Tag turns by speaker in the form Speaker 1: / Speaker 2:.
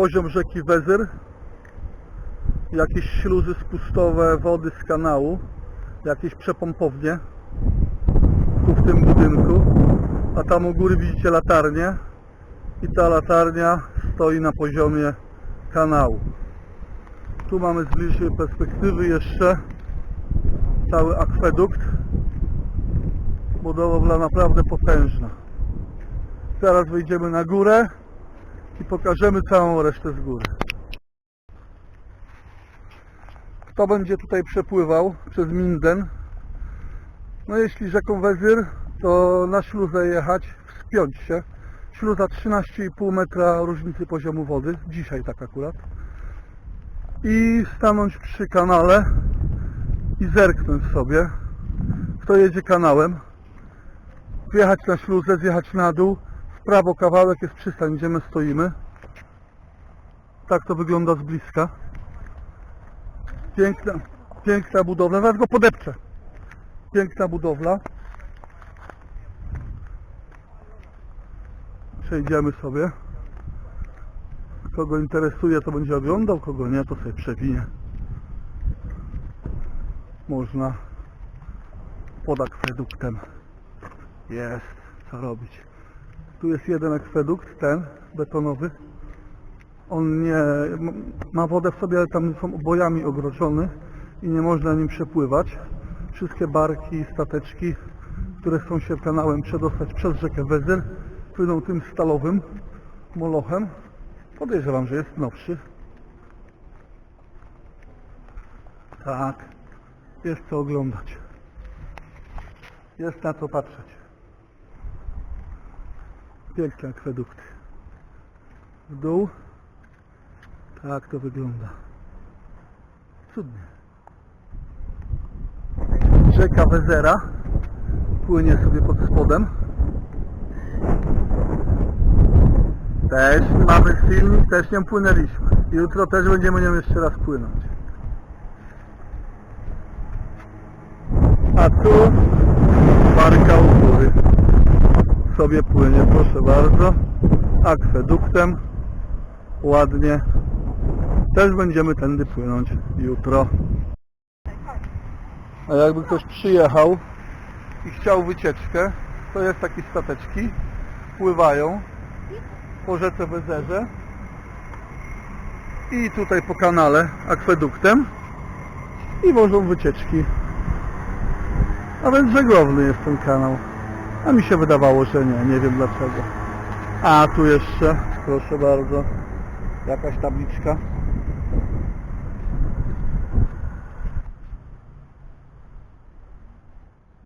Speaker 1: poziom rzeki Wezyr, jakieś śluzy spustowe wody z kanału, jakieś przepompownie tu w tym budynku, a tam u góry widzicie latarnię i ta latarnia stoi na poziomie kanału. Tu mamy z bliższej perspektywy jeszcze cały akwedukt. Budowla naprawdę potężna. Teraz wyjdziemy na górę pokażemy całą resztę z góry. Kto będzie tutaj przepływał przez Minden? No jeśli rzeką Wezyr, to na śluzę jechać, wspiąć się. Śluza 13,5 metra różnicy poziomu wody, dzisiaj tak akurat. I stanąć przy kanale i zerknąć sobie, kto jedzie kanałem. Wjechać na śluzę, zjechać na dół. W prawo kawałek jest przystań, gdzie my stoimy. Tak to wygląda z bliska. Piękna, piękna budowla. Zaraz go podepczę. Piękna budowla. Przejdziemy sobie. Kogo interesuje, to będzie oglądał, kogo nie, to sobie przewinie. Można pod akweduktem. Jest, co robić. Tu jest jeden akwedukt, ten betonowy. On nie ma wodę w sobie, ale tam są obojami ogrodzony i nie można nim przepływać. Wszystkie barki, stateczki, które chcą się kanałem przedostać przez rzekę Wezyr, płyną tym stalowym molochem. Podejrzewam, że jest nowszy. Tak, jest co oglądać. Jest na co patrzeć. Piękne akwedukty. W dół. Tak to wygląda. Cudnie. Rzeka Wezera płynie sobie pod spodem. Też mamy filmik, też nią płynęliśmy. Jutro też będziemy nią jeszcze raz płynąć. A tu barka u góry sobie płynie, proszę bardzo. Akweduktem. Ładnie. Też będziemy tędy płynąć jutro. A jakby ktoś przyjechał i chciał wycieczkę, to jest takie stateczki. Pływają po rzece Wezerze i tutaj po kanale akweduktem i wożą wycieczki. A więc żeglowny jest ten kanał. A mi się wydawało, że nie, nie wiem dlaczego. A tu jeszcze, proszę bardzo, jakaś tabliczka.